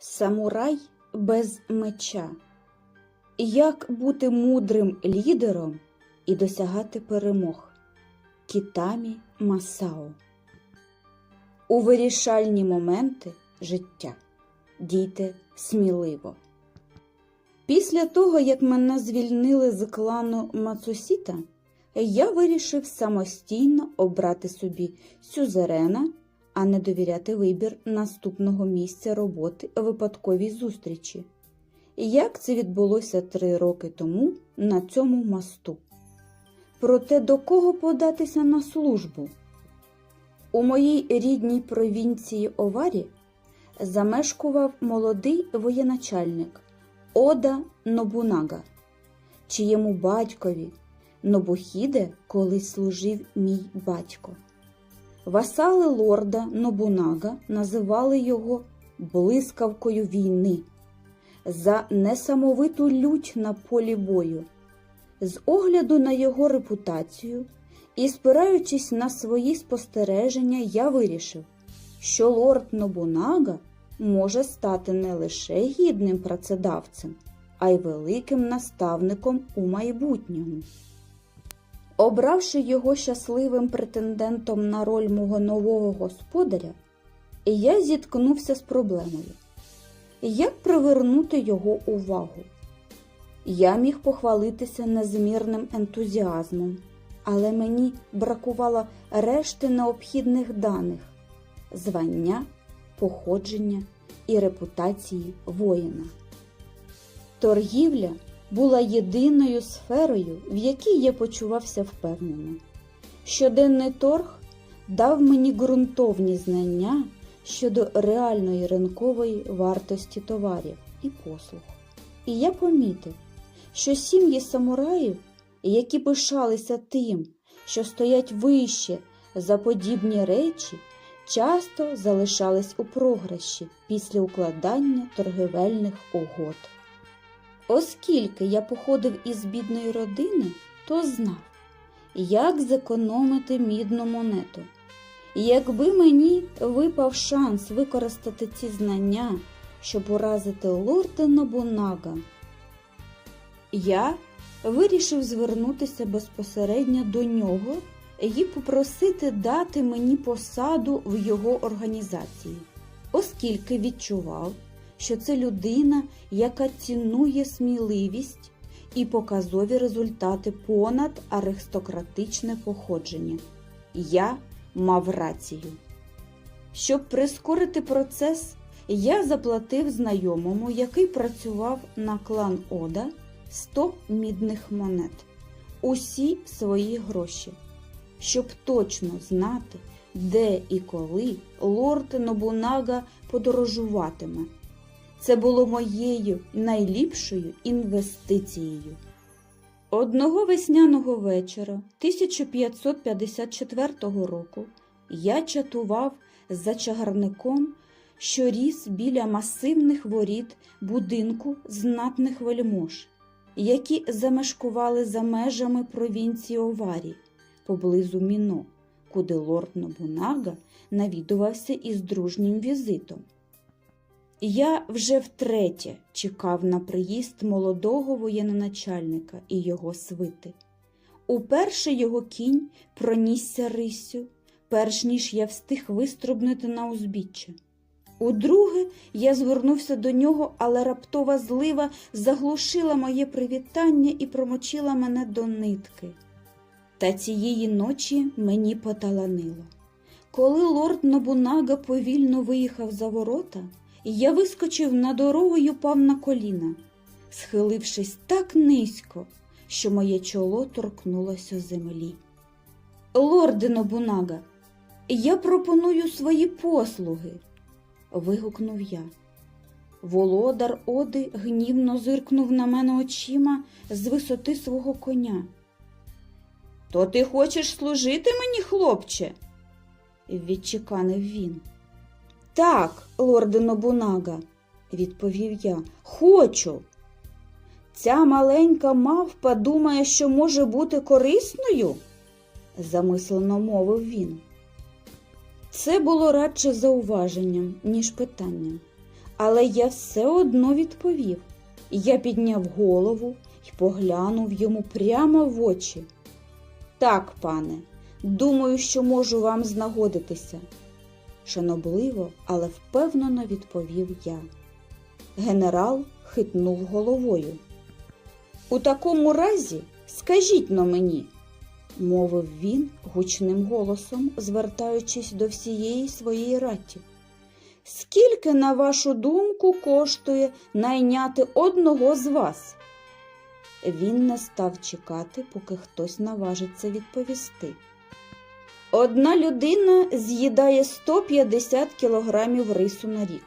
Самурай без меча. Як бути мудрим лідером і досягати перемог? Кітамі Масао. У вирішальні моменти життя дійте сміливо. Після того, як мене звільнили з клану Мацусіта, я вирішив самостійно обрати собі сюзерена, а не довіряти вибір наступного місця роботи випадковій зустрічі. Як це відбулося три роки тому на цьому мосту? Проте до кого податися на службу? У моїй рідній провінції Оварі замешкував молодий воєначальник Ода Нобунага, чиєму батькові Нобухіде колись служив мій батько. Васали лорда Нобунага називали його блискавкою війни за несамовиту лють на полі бою. З огляду на його репутацію і спираючись на свої спостереження, я вирішив, що лорд Нобунага може стати не лише гідним працедавцем, а й великим наставником у майбутньому. Обравши його щасливим претендентом на роль мого нового господаря, я зіткнувся з проблемою. Як привернути його увагу? Я міг похвалитися незмірним ентузіазмом, але мені бракувало решти необхідних даних звання, походження і репутації воїна. Торгівля була єдиною сферою, в якій я почувався впевнено. Щоденний торг дав мені ґрунтовні знання щодо реальної ринкової вартості товарів і послуг. І я помітив, що сім'ї самураїв, які пишалися тим, що стоять вище за подібні речі, часто залишались у програші після укладання торгівельних угод. Оскільки я походив із бідної родини, то знав, як зекономити мідну монету. Якби мені випав шанс використати ці знання, щоб уразити лорда Нобунага, я вирішив звернутися безпосередньо до нього і попросити дати мені посаду в його організації, оскільки відчував, що це людина, яка цінує сміливість і показові результати понад аристократичне походження. Я мав рацію. Щоб прискорити процес, я заплатив знайомому, який працював на клан Ода, 100 мідних монет, усі свої гроші, щоб точно знати, де і коли лорд Нобунага подорожуватиме. Це було моєю найліпшою інвестицією. Одного весняного вечора 1554 року я чатував за чагарником, що ріс біля масивних воріт будинку знатних вельмож, які замешкували за межами провінції Оварі поблизу Міно, куди лорд Нобунага навідувався із дружнім візитом. Я вже втретє чекав на приїзд молодого воєноначальника і його свити. Уперше його кінь пронісся риссю, перш ніж я встиг виструбнути на узбіччя. Удруге я звернувся до нього, але раптова злива заглушила моє привітання і промочила мене до нитки. Та цієї ночі мені поталанило. Коли лорд Нобунага повільно виїхав за ворота, я вискочив на дорогу й упав на коліна, схилившись так низько, що моє чоло торкнулося землі. Лорде Нобунага, я пропоную свої послуги. вигукнув я. Володар Оди гнівно зиркнув на мене очима з висоти свого коня. То ти хочеш служити мені, хлопче? відчеканив він. Так, лорде Нобунага, відповів я, хочу. Ця маленька мавпа думає, що може бути корисною, замислено мовив він. Це було радше зауваженням, ніж питанням, Але я все одно відповів. Я підняв голову і поглянув йому прямо в очі. Так, пане, думаю, що можу вам знагодитися. Шанобливо, але впевнено відповів я. Генерал хитнув головою. У такому разі скажіть но мені, мовив він гучним голосом, звертаючись до всієї своєї раті. Скільки, на вашу думку, коштує найняти одного з вас? Він не став чекати, поки хтось наважиться відповісти. Одна людина з'їдає 150 кілограмів рису на рік.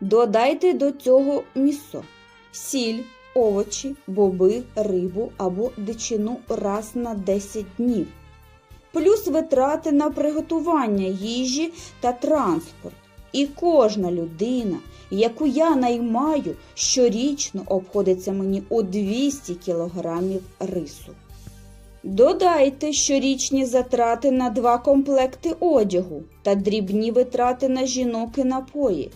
Додайте до цього місо, сіль, овочі, боби, рибу або дичину раз на 10 днів, плюс витрати на приготування їжі та транспорт. І кожна людина, яку я наймаю, щорічно обходиться мені у 200 кілограмів рису. Додайте щорічні затрати на два комплекти одягу та дрібні витрати на жінок і напої.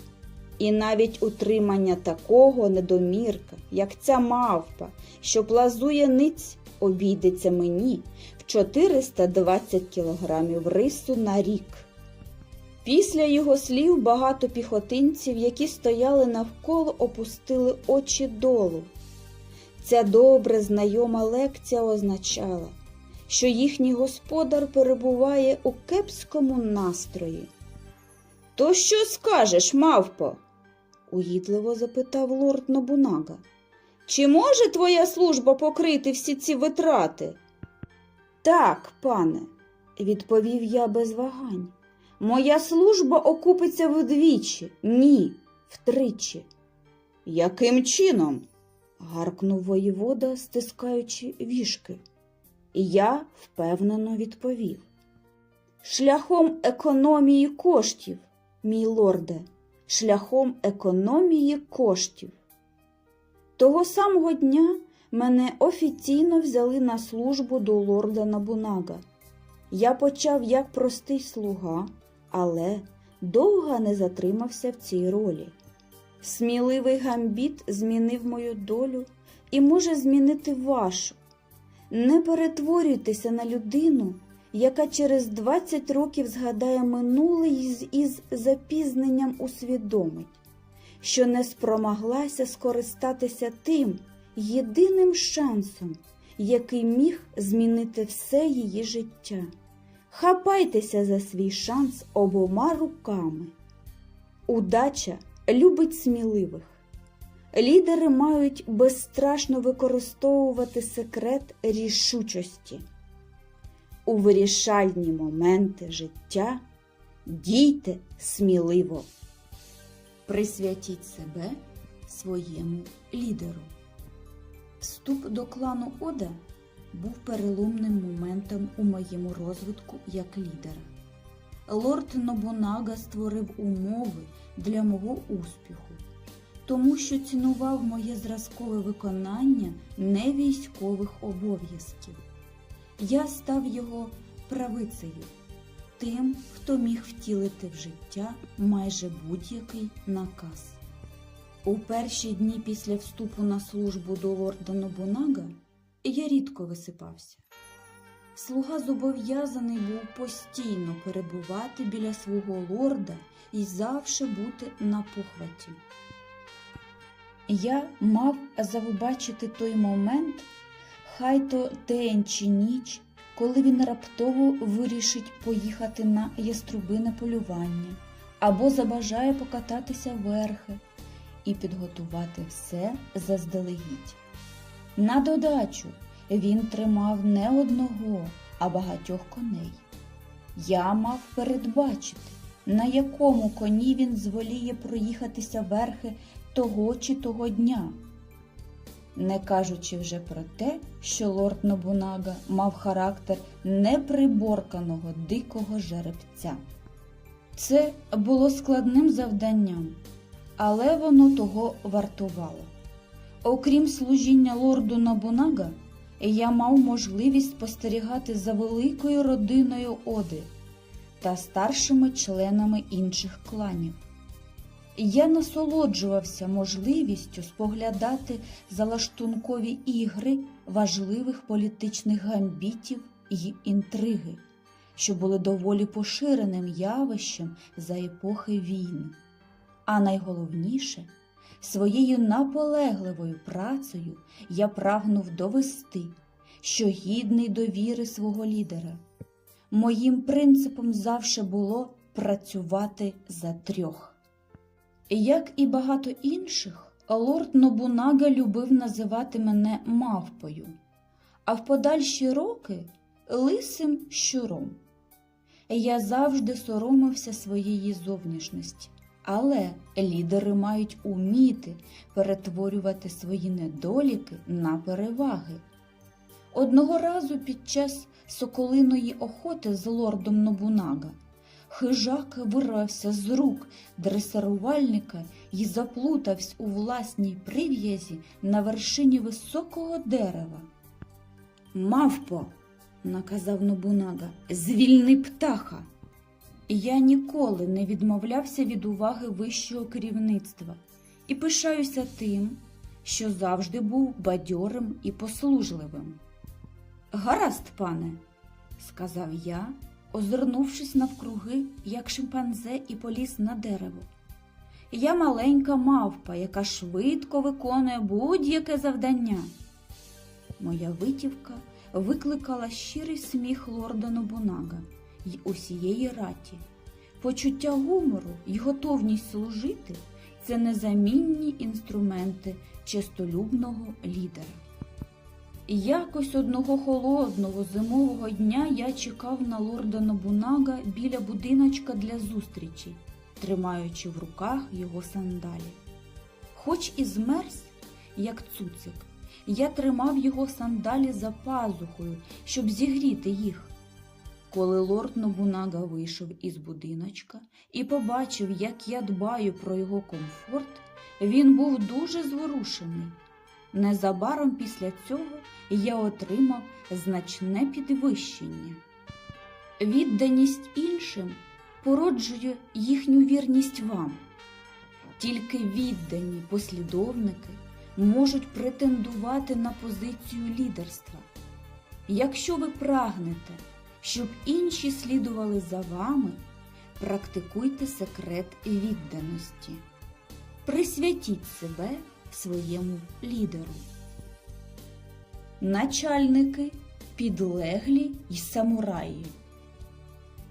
І навіть утримання такого недомірка, як ця мавпа, що плазує ниць, обійдеться мені в 420 кілограмів рису на рік. Після його слів багато піхотинців, які стояли навколо, опустили очі долу. Ця добре знайома лекція означала, що їхній господар перебуває у кепському настрої. То що скажеш, мавпо? угідливо запитав лорд Нобунага. Чи може твоя служба покрити всі ці витрати? Так, пане, відповів я без вагань. Моя служба окупиться вдвічі, ні, втричі. Яким чином? Гаркнув воєвода, стискаючи вішки. І я впевнено відповів. Шляхом економії коштів, мій лорде, шляхом економії коштів. Того самого дня мене офіційно взяли на службу до лорда Набунага. Я почав як простий слуга, але довго не затримався в цій ролі. Сміливий гамбіт змінив мою долю і може змінити вашу. Не перетворюйтеся на людину, яка через 20 років згадає минуле і із запізненням усвідомить, що не спромоглася скористатися тим єдиним шансом, який міг змінити все її життя. Хапайтеся за свій шанс обома руками. Удача любить сміливих. Лідери мають безстрашно використовувати секрет рішучості. У вирішальні моменти життя дійте сміливо. Присвятіть себе своєму лідеру. Вступ до клану Ода був переломним моментом у моєму розвитку як лідера. Лорд Нобунага створив умови для мого успіху, тому що цінував моє зразкове виконання не військових обов'язків. Я став його правицею, тим, хто міг втілити в життя майже будь-який наказ. У перші дні після вступу на службу до лорда Нобунага я рідко висипався. Слуга зобов'язаний був постійно перебувати біля свого лорда і завше бути на похваті. Я мав завбачити той момент, хай то день чи ніч, коли він раптово вирішить поїхати на яструбине полювання або забажає покататися верхи і підготувати все заздалегідь. На додачу він тримав не одного, а багатьох коней. Я мав передбачити, на якому коні він зволіє проїхатися верхи того чи того дня. Не кажучи вже про те, що лорд Нобунага мав характер неприборканого дикого жеребця. Це було складним завданням, але воно того вартувало. Окрім служіння лорду Набунага, я мав можливість спостерігати за великою родиною Оди та старшими членами інших кланів. Я насолоджувався можливістю споглядати залаштункові ігри важливих політичних гамбітів і інтриги, що були доволі поширеним явищем за епохи війни. А найголовніше, своєю наполегливою працею я прагнув довести, що гідний довіри свого лідера. Моїм принципом завше було працювати за трьох. Як і багато інших, лорд Нобунага любив називати мене мавпою, а в подальші роки лисим щуром. Я завжди соромився своєї зовнішності, але лідери мають уміти перетворювати свої недоліки на переваги. Одного разу під час соколиної охоти з лордом Нобунага хижак вирвався з рук дресирувальника і заплутався у власній прив'язі на вершині високого дерева. Мавпо, наказав Нобунага, звільни птаха. Я ніколи не відмовлявся від уваги вищого керівництва і пишаюся тим, що завжди був бадьорим і послужливим. Гаразд, пане, сказав я, озирнувшись навкруги, як шимпанзе, і поліз на дерево. Я маленька мавпа, яка швидко виконує будь-яке завдання. Моя витівка викликала щирий сміх лорда Нобунага й усієї раті. Почуття гумору й готовність служити це незамінні інструменти чистолюбного лідера. Якось одного холодного зимового дня я чекав на лорда Нобунага біля будиночка для зустрічей, тримаючи в руках його сандалі. Хоч і змерз, як цуцик, я тримав його сандалі за пазухою, щоб зігріти їх. Коли лорд Нобунага вийшов із будиночка і побачив, як я дбаю про його комфорт, він був дуже зворушений. Незабаром після цього я отримав значне підвищення. Відданість іншим породжує їхню вірність вам. Тільки віддані послідовники можуть претендувати на позицію лідерства. Якщо ви прагнете, щоб інші слідували за вами, практикуйте секрет відданості. Присвятіть себе своєму лідеру. Начальники, підлеглі й самураї.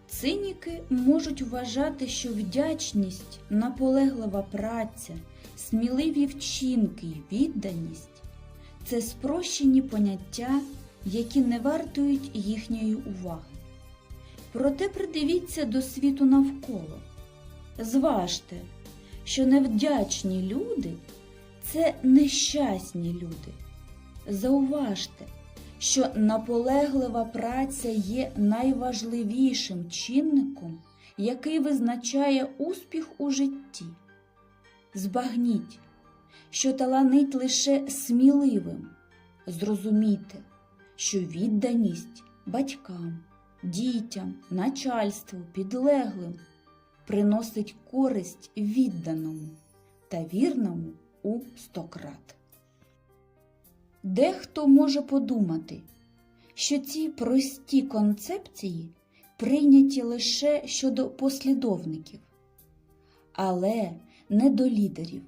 Циніки можуть вважати, що вдячність, наполеглива праця, сміливі вчинки й відданість це спрощені поняття, які не вартують їхньої уваги. Проте придивіться до світу навколо. Зважте, що невдячні люди це нещасні люди. Зауважте, що наполеглива праця є найважливішим чинником, який визначає успіх у житті. Збагніть, що таланить лише сміливим. Зрозумійте, що відданість батькам, дітям, начальству, підлеглим приносить користь відданому та вірному у стократ. Дехто може подумати, що ці прості концепції прийняті лише щодо послідовників, але не до лідерів.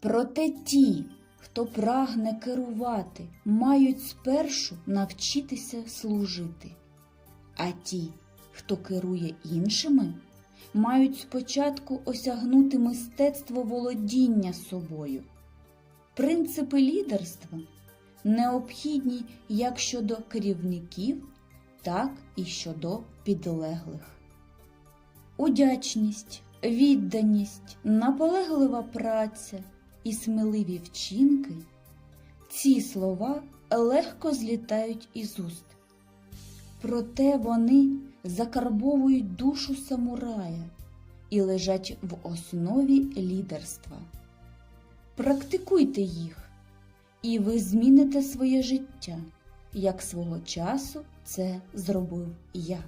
Проте ті, хто прагне керувати, мають спершу навчитися служити, а ті, хто керує іншими, мають спочатку осягнути мистецтво володіння собою. Принципи лідерства необхідні як щодо керівників, так і щодо підлеглих. Удячність, відданість, наполеглива праця і сміливі вчинки ці слова легко злітають із уст. Проте вони закарбовують душу самурая і лежать в основі лідерства. Практикуйте їх, і ви зміните своє життя, як свого часу це зробив я.